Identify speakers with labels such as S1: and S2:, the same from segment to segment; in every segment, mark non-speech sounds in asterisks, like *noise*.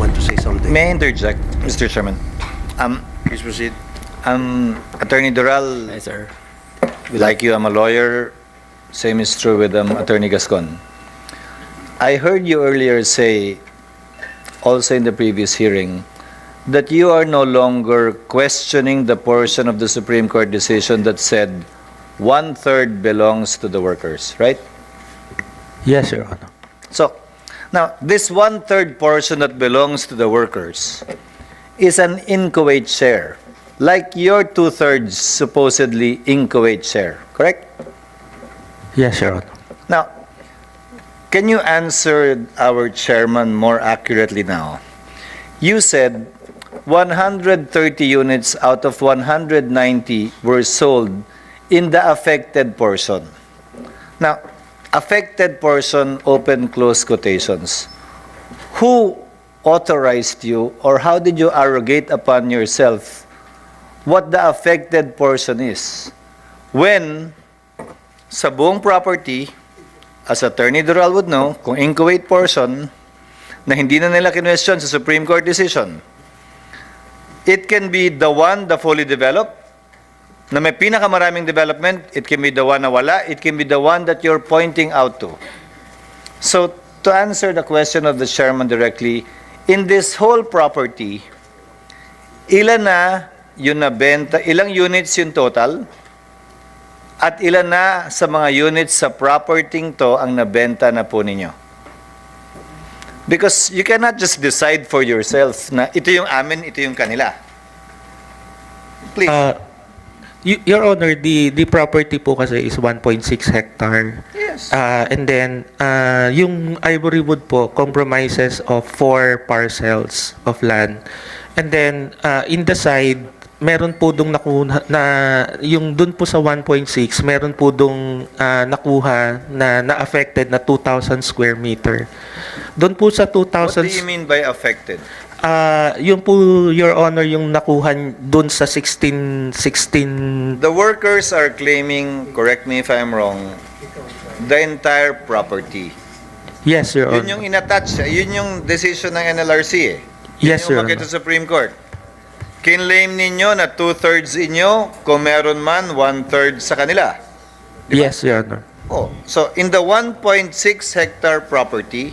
S1: want to say something.
S2: May I interject, Mr. Chairman? Um,
S1: Please proceed.
S2: um, Attorney Doral,
S3: Yes, sir.
S2: like you, I'm a lawyer. Same is true with um, Attorney Gascon. I heard you earlier say, also in the previous hearing, that you are no longer questioning the portion of the Supreme Court decision that said one-third belongs to the workers, right?
S4: Yes, Your Honor.
S2: So, now, this one-third portion that belongs to the workers is an in-Kuwait share, like your two-thirds supposedly in Kuwait share, correct?
S4: Yes, Your Honor.
S2: Now, can you answer our chairman more accurately now? You said 130 units out of 190 were sold in the affected portion. Now, affected portion, open, close quotations. Who authorized you or how did you arrogate upon yourself what the affected portion is? When sa buong property, as Attorney Dural would know, kung in Kuwait portion, na hindi na nila kinwestiyon sa Supreme Court decision, it can be the one, the fully developed, na may pinakamaraming development, it can be the one na wala, it can be the one that you're pointing out to. So, to answer the question of the chairman directly, in this whole property, ilan na yung nabenta, ilang units yung total? At ilan na sa mga units sa property to ang nabenta na po ninyo? Because you cannot just decide for yourself na ito yung amin, ito yung kanila. Please.
S4: Uh, y- Your Honor, the, the property po kasi is 1.6 hectare.
S2: yes.
S4: Uh, and then, uh, yung Ivory Wood po compromises of four parcels of land. And then, uh, in the side, meron po dong nakuha na yung dun po sa 1.6 meron po dong uh, nakuha na na-affected na 2,000 square meter. Doon po sa
S2: What do
S4: 2,000
S2: you mean by affected?
S4: Ah, yun po your honor yung nakuha doon sa 16 16
S2: The workers are claiming, correct me if I'm wrong, the entire property.
S4: Yes, your
S2: Yun
S4: honor.
S2: yung inattach, yun yung decision ng NLRC eh. Yun
S4: Yes,
S2: yung
S4: Your Honor.
S2: sa Supreme Court. Kinlaim ninyo na two-thirds inyo, kung meron man, one-third sa kanila.
S4: Yes, your honor.
S2: Oh, so in the 1.6 hectare property,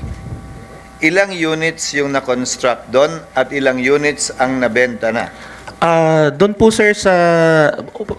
S2: ilang units yung na-construct doon at ilang units ang nabenta na?
S4: Ah, doon po sir sa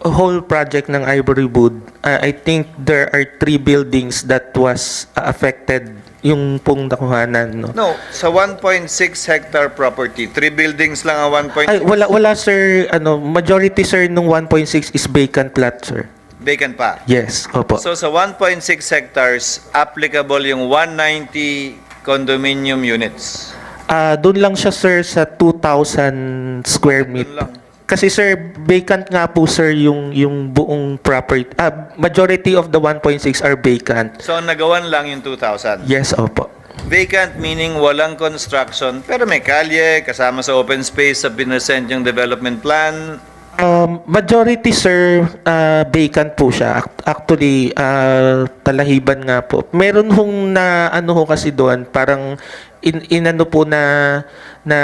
S4: whole project ng Ivory Wood, ah, I think there are three buildings that was ah, affected yung pong nakuhanan, no.
S2: No, sa 1.6 hectare property, three buildings lang ang 1.6
S4: Ay, wala wala sir, ano, majority sir nung 1.6 is vacant lot, sir.
S2: vacant pa.
S4: Yes, opo.
S2: So sa 1.6 hectares, applicable yung 190 condominium units.
S4: Ah, doon lang siya sir sa 2,000 square
S2: Doon
S4: meter.
S2: lang.
S4: Kasi sir, vacant nga po sir yung yung buong property. Ah, majority of the 1.6 are vacant.
S2: So nagawan lang yung 2,000.
S4: Yes, opo.
S2: Vacant meaning walang construction, pero may kalye, kasama sa open space sa pinresent yung development plan.
S4: Um, majority sir, ah, vacant po siya. Act- Actually, ah, talahiban nga po. Meron hong na ano ho kasi doon, parang in, inano po na na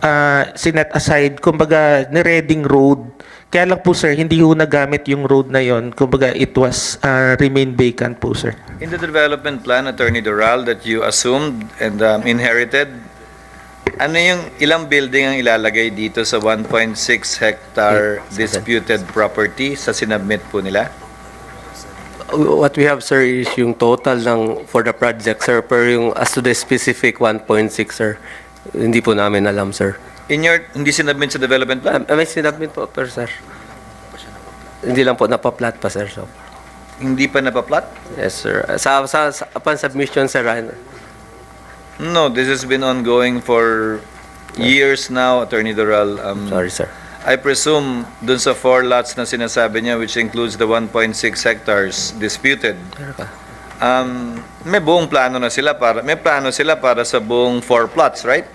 S4: ah, sinet aside, kumbaga ni-reading road. Kaya lang po sir, hindi ho nagamit yung road na yon. Kumbaga it was ah, remain vacant po sir.
S2: In the development plan, Attorney Doral, that you assumed and um, inherited, ano yung ilang building ang ilalagay dito sa 1.6 hectare disputed property sa sinabmit po nila?
S3: What we have, sir, is yung total ng for the project, sir. Pero yung as to the specific 1.6, sir, hindi po namin alam, sir.
S2: In your, hindi sinabmit sa development plan?
S3: Ah, may sinabit po, pero, sir. Hindi lang po napaplat pa, sir. So,
S2: Hindi pa napaplot?
S3: yes, sir. Sa, sa, sa upon submission, sir, ah,
S2: No, this has been ongoing for years now, Attorney Doral. Um,
S3: sorry, sir.
S2: I presume dun sa four lots na sinasabi niya, which includes the 1.6 hectares disputed, um, may buong plano na sila para, may plano sila para sa buong four plots, right?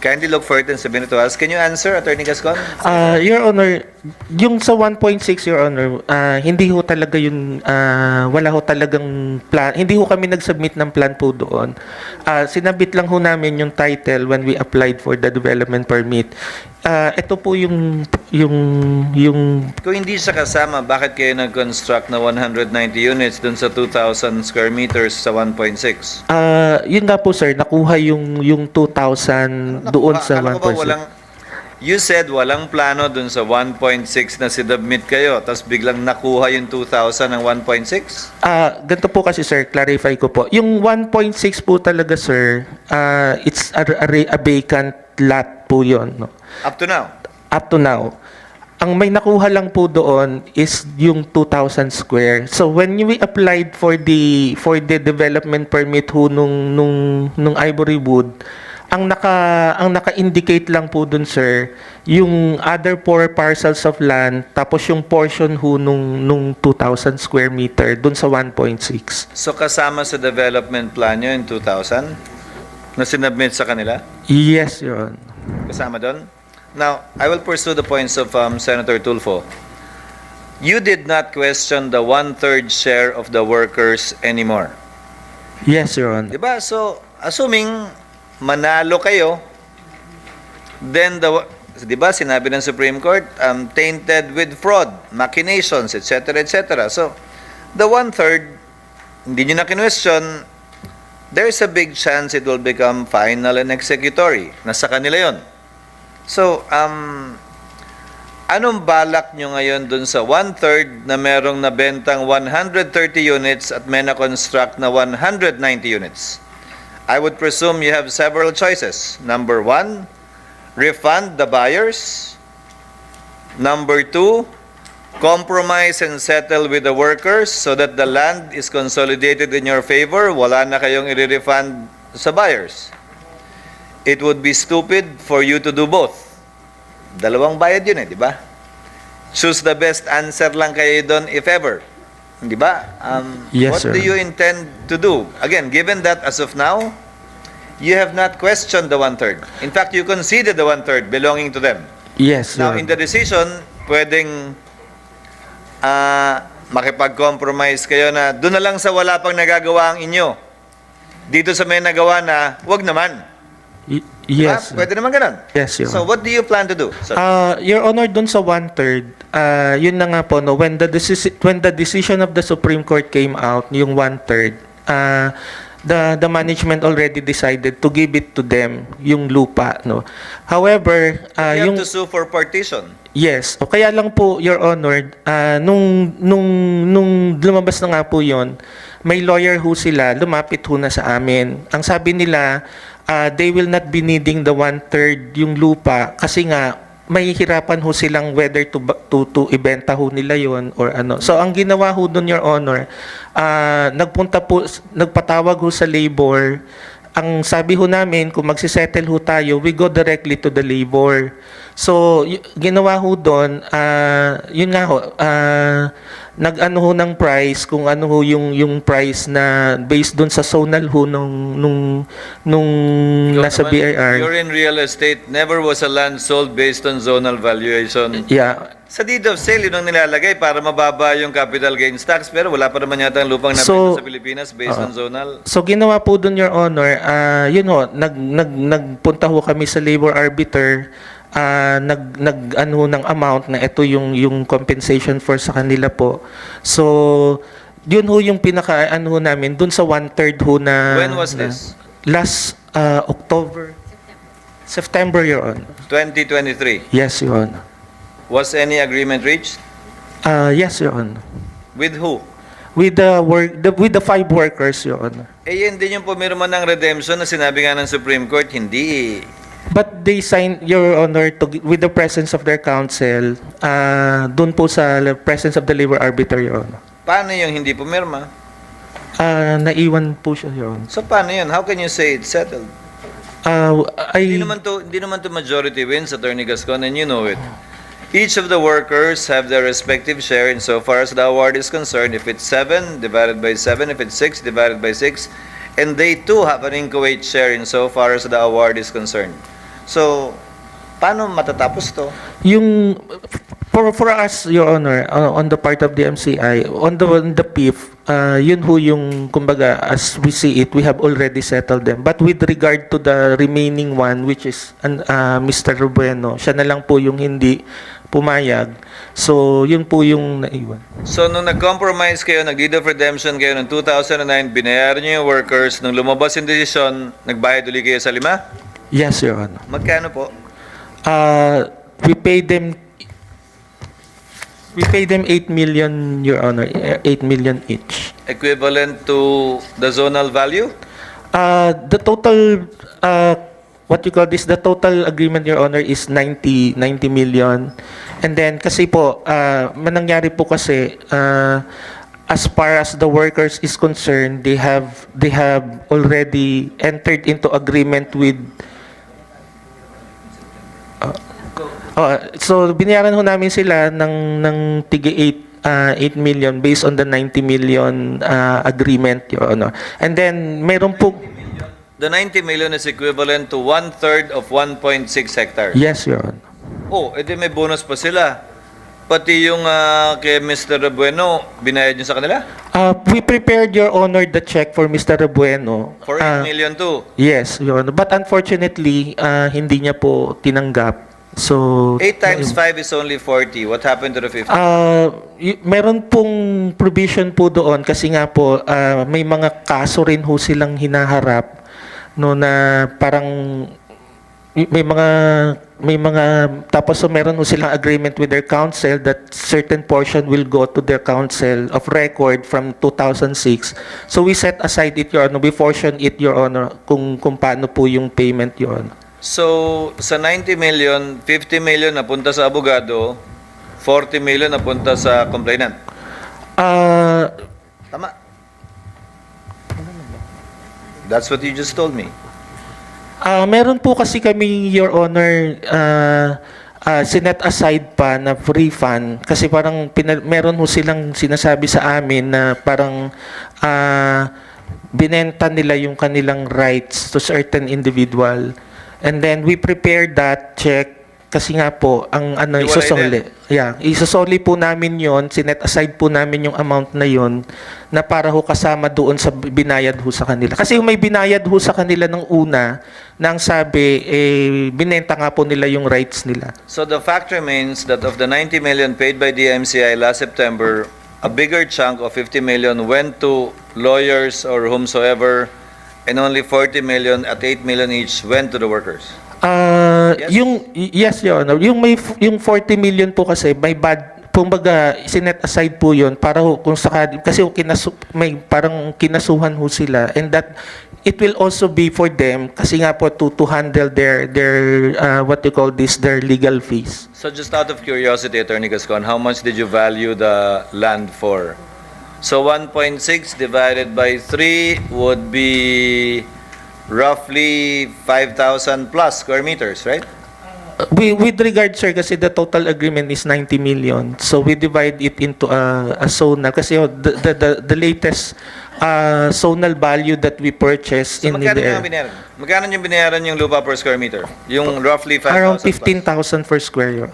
S2: Kindly look for it and submit it to us. Can you answer, Attorney Gascon?
S4: Ah, Your Honor, yung sa 1.6, Your Honor, ah, hindi ho talaga yun, ah, wala ho talagang plan, hindi ho kami nag-submit ng plan po doon. Ah, sinabit lang ho namin yung title when we applied for the development permit. Ah, ito po yung, yung, yung,
S2: Kung hindi siya kasama, bakit kayo nag-construct na 190 units dun sa 2,000 square meters sa 1.6?
S4: ah, yun nga po sir, nakuha yung, yung 2,000 doon
S2: Nakuha-
S4: sa
S2: akala ko ba
S4: 1.6.
S2: walang, you said walang plano dun sa 1.6 na sinubmit kayo, tapos biglang nakuha yung 2,000 ng 1.6?
S4: Ah, ganito po kasi sir, clarify ko po. Yung 1.6 po talaga sir, ah, it's a, a, a vacant lot po 'yon, no.
S2: Up to now.
S4: Up to now. Ang may nakuha lang po doon is yung 2,000 square. So when we applied for the for the development permit ho nung nung nung Ivory Wood, ang naka ang naka-indicate lang po dun sir yung other four parcels of land tapos yung portion ho nung nung 2,000 square meter dun sa 1.6.
S2: So kasama sa development plan nyo in 2,000 na sinubmit sa kanila?
S4: Yes, Honor.
S2: Kasama doon? Now, I will pursue the points of um, Senator Tulfo. You did not question the one-third share of the workers anymore.
S4: Yes, Your Honor.
S2: Di ba? So, assuming manalo kayo, then the, di ba, sinabi ng Supreme Court, um, tainted with fraud, machinations, etc., etc. So, the one-third, hindi nyo na kinwestiyon, there's a big chance it will become final and executory. Nasa kanila yon. So, um, anong balak nyo ngayon dun sa one-third na merong nabentang 130 units at may na-construct na 190 units? I would presume you have several choices. Number one, refund the buyers. Number two, compromise and settle with the workers so that the land is consolidated in your favor. Wala na kayong i-refund sa buyers. It would be stupid for you to do both. Dalawang bayad yun eh, di ba? Choose the best answer lang kayo doon if ever. Di ba? Um,
S4: Yes,
S2: what
S4: sir.
S2: do you intend to do? Again, given that as of now, you have not questioned the one-third. In fact, you conceded the one-third belonging to them.
S4: Yes,
S2: Now,
S4: Your
S2: in the decision, pwedeng ah makipag-compromise kayo na doon na lang sa wala pang nagagawa ang inyo. Dito sa may nagawa na, wag naman.
S4: Y-
S2: Diba?
S4: yes.
S2: Pwede naman ganun.
S4: Yes, Your
S2: So,
S4: Honor.
S2: what do you plan to do? sir?
S4: Ah, Your Honor, dun sa one-third, ah, yun na nga po, no, when the, deci- when the decision of the Supreme Court came out, yung one-third, ah, the, the management already decided to give it to them, yung lupa. No? However, ah,
S2: you have
S4: yung...
S2: to sue for partition.
S4: Yes. O kaya lang po, Your Honor, ah, nung, nung, nung lumabas na nga po yon may lawyer ho sila, lumapit ho na sa amin. Ang sabi nila, ah, they will not be needing the one-third yung lupa kasi nga, may hirapan ho silang whether to, to, to ibenta ho nila yon or ano. So, ang ginawa ho doon, Your Honor, ah, nagpunta po, nagpatawag ho sa labor, ang sabi ho namin, kung magsisettle ho tayo, we go directly to the labor. So, ginawa ho doon, ah, yun nga ho, ah, nag-ano ho ng price, kung ano ho yung, yung price na based doon sa zonal ho nung, nung, nung nasa
S2: naman,
S4: BIR.
S2: You're in real estate. Never was a land sold based on zonal valuation.
S4: Yeah.
S2: Sa deed of sale, yun ang nilalagay para mababa yung capital gains tax. Pero wala pa naman yata ang lupang nabenta
S4: So,
S2: sa Pilipinas based on zonal.
S4: So ginawa po doon your honor, ah yun ho, nag nag nagpunta ho kami sa labor arbiter, ah nag nag ano ng amount na ito yung yung compensation for sa kanila po. So yun ho yung pinaka ano namin doon sa one third ho na
S2: When was
S4: na-
S2: this?
S4: Last ah, October. September your honor.
S2: 2023.
S4: Yes your honor.
S2: Was any agreement reached?
S4: Ah yes your honor.
S2: With who?
S4: With the work the, with the five workers your honor.
S2: Eh, yun din yung pumirma ng redemption na sinabi nga ng Supreme Court, hindi.
S4: But they signed, Your Honor, to, with the presence of their counsel, uh, doon po sa presence of the labor arbiter, Your Honor.
S2: Paano yung hindi pumirma?
S4: Ah, naiwan po siya, Your Honor.
S2: So, paano yun? How can you say it's settled? Hindi
S4: I,
S2: naman to, hindi naman to majority wins, Attorney Gascon, and you know it. Each of the workers have their respective share insofar as the award is concerned. If it's seven, divided by seven. If it's six, divided by six. And they too have an inchoate share insofar as the award is concerned. So, paano matatapos to?
S4: Yung for for us your honor uh, on the part of the MCI on the on the PIF uh, yun ho yung kumbaga as we see it we have already settled them but with regard to the remaining one which is uh, Mr. Rubueno siya na lang po yung hindi pumayag so yun po yung naiwan
S2: So, nung nag-compromise kayo, nag-deed of redemption kayo noong 2009, binayaran niyo yung workers, nung lumabas yung decision, nagbayad ulit kayo sa lima?
S4: Yes your honor
S2: Magkano po?
S4: uh, we paid them we paid them 8 million your honor 8 million each
S2: Equivalent to the zonal value?
S4: Uh, the total, uh, what you call this, the total agreement, Your Honor, is 90, 90 million. And then, kasi po, uh, manangyari po kasi, uh, as far as the workers is concerned, they have, they have already entered into agreement with Oh, so binayaran ho namin sila ng ng tig 8 uh, 8 million based on the 90 million uh, agreement, Your Honor. And then meron po
S2: The 90 million is equivalent to one-third of 1.6 hectares.
S4: Yes, Your Honor.
S2: Oh, edi may bonus pa sila. Pati yung ah, kay Mr. Bueno, binayad niyo sa kanila?
S4: Uh, we prepared, Your Honor, the check for Mr. Rebueno.
S2: For 8
S4: Uh,
S2: million too.
S4: Yes, Your Honor. But unfortunately, uh, hindi niya po tinanggap. So,
S2: 8 times 5 is only 40. What happened to the 50?
S4: Uh, y- meron pong provision po doon kasi nga po uh, may mga kaso rin ho silang hinaharap no na parang y- may mga may mga tapos so meron ho silang agreement with their council that certain portion will go to their council of record from 2006 so we set aside it your honor we portion it your honor kung kung paano po yung payment your honor
S2: So, sa 90 million, 50 million napunta sa abogado, 40 million napunta sa complainant.
S4: uh,
S2: Tama. That's what you just told me.
S4: Ah, meron po kasi kami, Your Honor, uh, sinet aside pa na refund kasi parang pinal- meron ho silang sinasabi sa amin na parang ah, binenta nila yung kanilang rights to certain individual. And then we prepared that check kasi nga po ang ano isosoli. Yeah, isosoli po namin 'yon, sinet aside po namin yung amount na 'yon na para ho kasama doon sa binayad ho sa kanila. Kasi yung may binayad ho sa kanila ng una, nang sabi eh binenta nga po nila yung rights nila.
S2: So the fact remains that of the 90 million paid by the MCI last September, a bigger chunk of 50 million went to lawyers or whomsoever, and only 40 million at 8 million each went to the workers.
S4: Ah,
S2: Yes.
S4: yung yes, Your Honor. Yung may f- yung 40 million po kasi may bad kumbaga sinet aside po 'yon para ho, kung sakali kasi ho kinasu, may parang kinasuhan ho sila and that it will also be for them kasi nga po to to handle their their ah, what you call this their legal fees.
S2: So just out of curiosity, Attorney Gascon, how much did you value the land for? So 1.6 divided by 3 would be roughly 5,000 plus square meters, right?
S4: Uh, we, with regard, sir, kasi the total agreement is 90 million. So we divide it into a, a zonal. Kasi oh, the, the, the, the latest uh, zonal value that we purchased
S2: So
S4: in,
S2: magkano
S4: the
S2: binayaran? Magkano yung binayaran yung lupa per square meter? Yung roughly 5,000
S4: Around
S2: plus.
S4: 15,000 per square yard.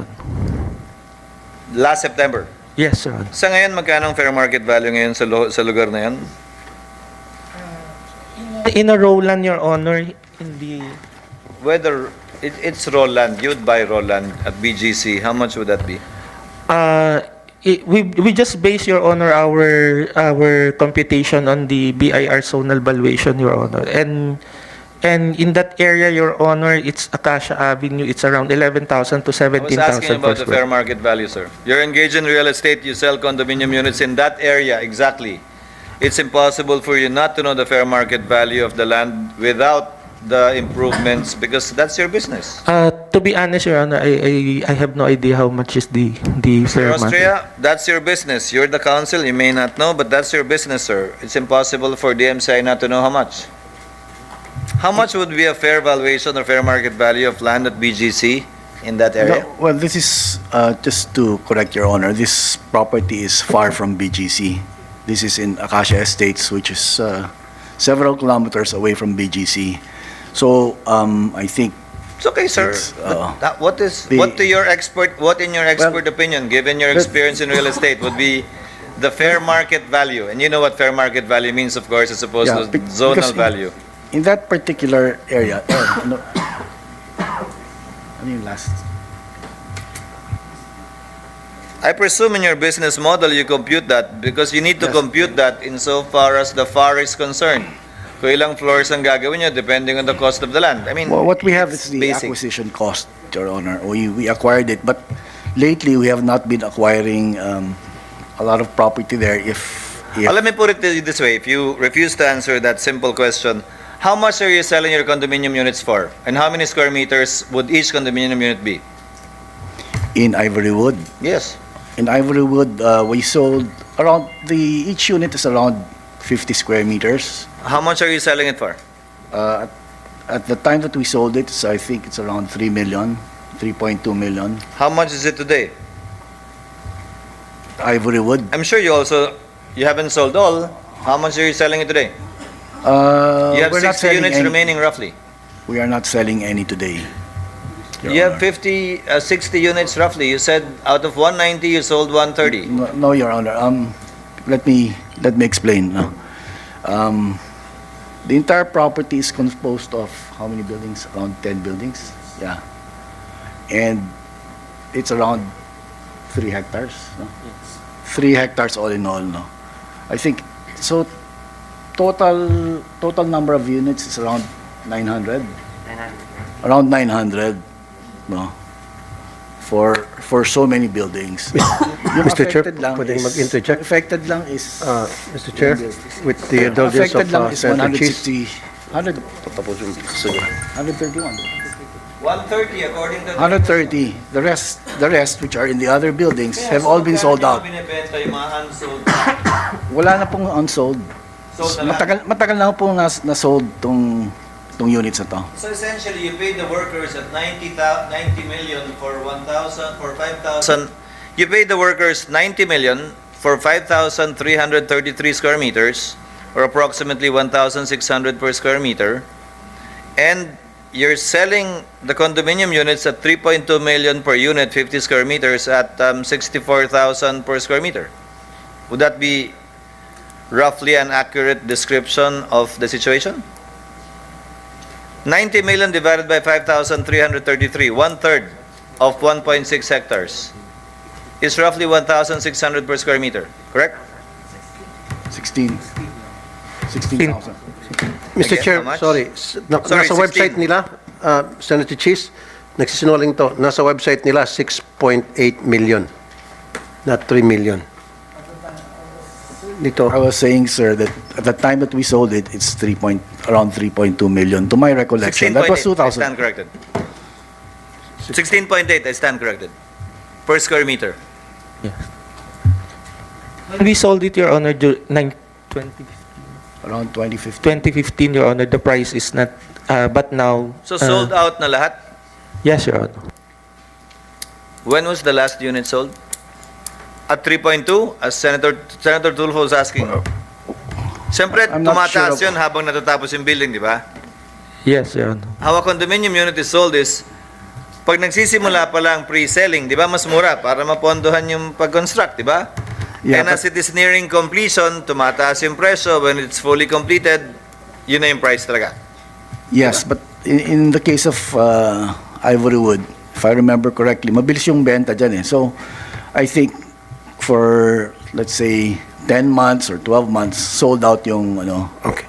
S2: Last September.
S4: Yes, sir.
S2: Sa ngayon, magkano ang fair market value ngayon sa, lo- sa lugar na yan?
S4: In a Roland, Your Honor, hindi...
S2: Whether it, it's raw land, you'd buy raw land at BGC, how much would that be?
S4: Uh, i- we, we just base, Your Honor, our, our computation on the BIR zonal valuation, Your Honor. And And in that area, Your Honor, it's Acacia Avenue. It's around 11,000 to
S2: I was
S4: 17,000
S2: asking
S4: per
S2: about the
S4: square.
S2: fair market value, sir. You're engaged in real estate, you sell condominium units in that area, exactly. It's impossible for you not to know the fair market value of the land without the improvements, because that's your business.
S4: Uh, to be honest, Your Honor, I, I, I have no idea how much is the, the fair market.
S2: Austria, that's your business. You're the council, you may not know, but that's your business, sir. It's impossible for DMCI not to know how much. How much would be a fair valuation or fair market value of land at BGC in that area?
S1: No, Well, this is, uh, just to correct your honor, this property is far from BGC. This is in Acacia Estates, which is uh, several kilometers away from BGC. So um, I think
S2: It's okay, sir. But
S1: uh,
S2: that- what is,
S1: the-
S2: what to your expert, what in your expert opinion, given your experience in real estate, would be the fair market value? And you know what fair market value means, of course, as opposed
S1: Yeah,
S2: to
S1: be-
S2: zonal
S1: because in-
S2: value.
S1: In that particular area, *coughs* uh, ano, ano yung last?
S2: I presume in your business model, you compute that because you need to
S1: Yes.
S2: compute that insofar as the FAR is concerned. Kung ilang floors ang gagawin nyo, depending on the cost of the land. I mean,
S1: Well, what we have
S2: it's
S1: is the
S2: basic.
S1: acquisition cost, Your Honor. We, we acquired it, but lately we have not been acquiring um, a lot of property there if, if
S2: Uh, let me put it this way. If you refuse to answer that simple question, how much are you selling your condominium units for? And how many square meters would each condominium unit be?
S1: in Ivory Wood.
S2: Yes.
S1: In Ivory Wood, uh, we sold around, the, each unit is around 50 square meters.
S2: How much are you selling it for?
S1: Uh, at, at the time that we sold it, so I think it's around 3 million, 3.2 million.
S2: How much is it today?
S1: Ivory Wood.
S2: I'm sure you also, you haven't sold all. How much are you selling it today?
S1: Uh,
S2: You have
S1: we're not
S2: 60
S1: selling
S2: units
S1: any-
S2: remaining roughly.
S1: We are not selling any today. Your
S2: You have
S1: Honor.
S2: 50, uh, 60 units roughly. You said out of 190, you sold 130.
S1: No, no, Your Honor. Um, let me let me explain. No. Um, the entire property is composed of how many buildings? Around 10 buildings. Yeah. And it's around three hectares. No? Three hectares all in all. No. I think so. Total total number of units is around 900. Around 900. No. For for so many buildings. Yung *coughs*
S5: Mr. Chair,
S1: affected lang
S5: pwedeng
S1: is-
S5: mag-interject?
S1: Affected lang is,
S5: Uh, Mr. Chair, with the indulgence
S1: affected
S5: of
S1: lang
S5: uh,
S1: is
S5: Senator Cheese,
S1: 160, 100, 131,
S2: 130 according to...
S1: 130. The rest, the rest which are in the other buildings have all been sold out.
S2: Binibenta yung mga unsold. *coughs*
S1: Wala na pong unsold.
S2: Sold na lang.
S1: Matagal, matagal na pong nas, nasold tong, tong units na to.
S2: So essentially, you paid the workers at 90, 90 million for 1,000, for 5,000. You paid the workers 90 million for 5,333 square meters, or approximately 1,600 per square meter. And you're selling the condominium units at 3.2 million per unit, 50 square meters, at um, 64,000 per square meter. Would that be roughly an accurate description of the situation? 90 million divided by 5,333, one-third of 1.6 hectares, is roughly 1,600 per square meter, correct?
S1: 16. 16,000.
S5: Mr.
S2: Again,
S5: Chair,
S2: how much?
S5: sorry, s- na-
S2: Sorry,
S5: nasa
S2: 16.
S5: website nila, uh, Senator Cheese, nagsisinungaling to, nasa website nila 6.8 million, not 3 million. Dito,
S1: I was saying, sir, that at the time that we sold it, it's 3 point, around 3.2 million. To my recollection, that was
S2: 16.8, I stand
S1: 2000.
S2: corrected. 16.8, I stand corrected, per square meter.
S4: When we sold it, Your Honor, dur- nine- 20
S1: Around 2015.
S4: 2015, Your Honor, the price is not, uh, but now...
S2: So
S4: uh,
S2: sold out na lahat?
S4: Yes, Your Honor.
S2: When was the last unit sold? At 3.2, as Senator, Senator Tulfo was asking. Siyempre,
S1: I'm not sure
S2: tumataas
S1: of-
S2: yun habang natatapos yung building, di ba?
S4: Yes, Your Honor.
S2: How a condominium unit is sold is, pag nagsisimula pa lang pre-selling, di ba, mas mura para mapondohan yung pag-construct, di ba?
S1: Yeah,
S2: And as it is nearing completion, tumataas yung presyo. When it's fully completed, yun na yung price talaga.
S1: Yes, but in, in the case of uh, Ivory Wood, if I remember correctly, mabilis yung benta dyan eh. So, I think for, let's say, 10 months or 12 months, sold out yung, ano,
S5: okay.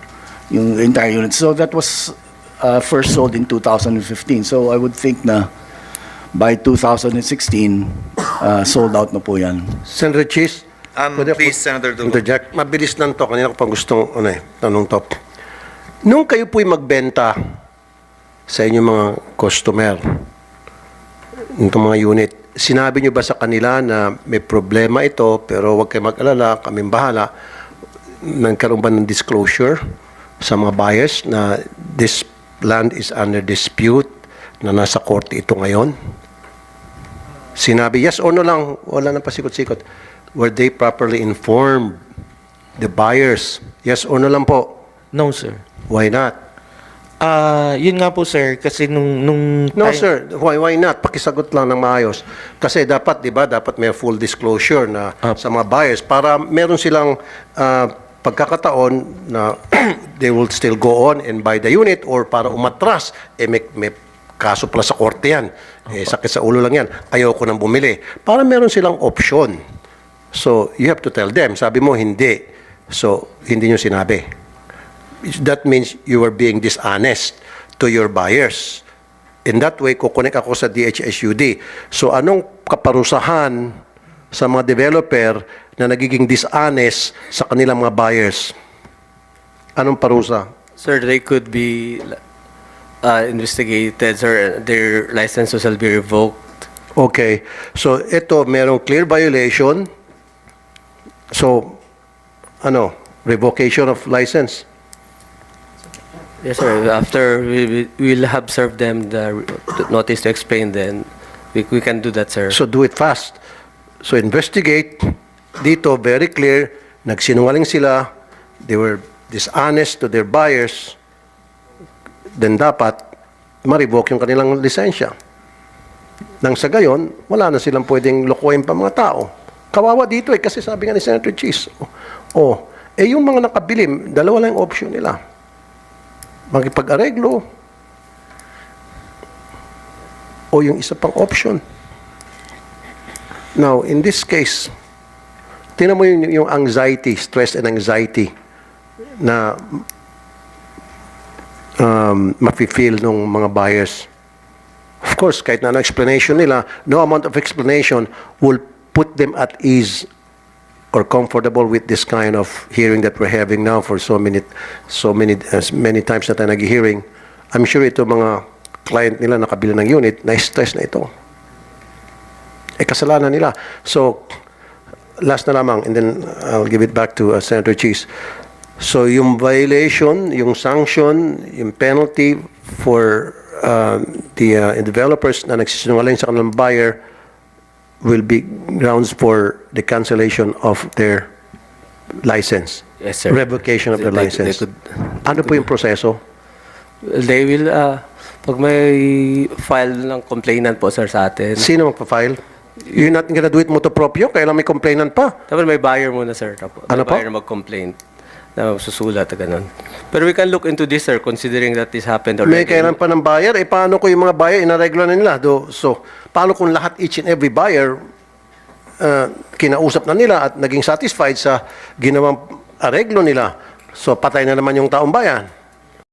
S1: yung entire unit. So, that was uh, first sold in 2015. So, I would think na by 2016, uh, sold out na po yan.
S5: Senator Cheese,
S2: Um,
S5: Pwede
S2: please,
S5: po-
S2: Senator Tulfo.
S5: interject. Mabilis lang to. Kanina ko pang gustong ano eh, tanong to. Nung kayo po'y magbenta sa inyong mga customer, itong mga unit, sinabi nyo ba sa kanila na may problema ito, pero huwag kayo mag-alala, kaming bahala, nagkaroon ba ng disclosure sa mga buyers na this land is under dispute, na nasa korte ito ngayon? Sinabi, yes or no lang, wala nang pasikot-sikot. Were they properly informed? The buyers, yes or no lang po?
S4: No, sir.
S5: Why not?
S4: Ah, yun nga po sir kasi nung nung
S5: No,
S4: time-
S5: sir. Why, why not? Pakisagot lang ng maayos. Kasi dapat, di ba, dapat may full disclosure na sa mga buyers para meron silang ah, pagkakataon na *clears throat* they will still go on and buy the unit or para umatras, eh may, may kaso pala sa korte yan. Eh, sakit sa ulo lang yan. Ayoko nang bumili. Para meron silang option. So, you have to tell them. Sabi mo, hindi. So, hindi nyo sinabi that means you are being dishonest to your buyers. In that way, kukunik ako sa DHSUD. So anong kaparusahan sa mga developer na nagiging dishonest sa kanilang mga buyers? Anong parusa?
S3: Sir, they could be uh, investigated, sir. Their licenses will be revoked.
S5: Okay. So ito, merong clear violation. So, ano, revocation of license.
S3: Yes, sir. After we we'll have served them the the notice to explain, then we we can do that, sir.
S5: So do it fast. So investigate. Dito, very clear, nagsinungaling sila, they were dishonest to their buyers, then dapat ma-revoke yung kanilang lisensya. Nang sa gayon, wala na silang pwedeng lokohin pa mga tao. Kawawa dito eh, kasi sabi nga ni Senator Cheese, oh, eh yung mga nakabilim, dalawa lang yung option nila. Makipag-areglo, o yung isa pang option. Now, in this case, tinan mo yung, yung anxiety, stress and anxiety na um, mafe-feel ng mga buyers. Of course, kahit na ano explanation nila, no amount of explanation will put them at ease or comfortable with this kind of hearing that we're having now for so many so many as many times na tayo nag-hearing. I'm sure ito mga client nila nakabili ng unit na stress na ito. Eh kasalanan nila. So last na lamang and then I'll give it back to uh, Senator Cheese. So yung violation, yung sanction, yung penalty for uh, the uh, developers na nagsisinungaling sa kanilang buyer will be grounds for the cancellation of their license.
S3: Yes, sir.
S5: Revocation of their
S3: They- they
S5: license.
S3: could-
S5: ano po yung proseso?
S3: They will, uh, pag may file ng complainant po, sir, sa atin,
S5: Sino magpa-file? You're not gonna do it motu proprio? Kailan may complainant pa?
S3: dapat may buyer muna, sir. Tapos,
S5: Ano
S3: may
S5: po?
S3: buyer mag-complain na susulat, ganun. Pero we can look into this, sir, considering that this happened already.
S5: May kailan pa ng buyer? Eh, paano ko yung mga buyer, inareglo na nila? Do, so, paano kung lahat, each and every buyer, uh, kinausap na nila at naging satisfied sa ginawang areglo nila? So, patay na naman yung taong bayan.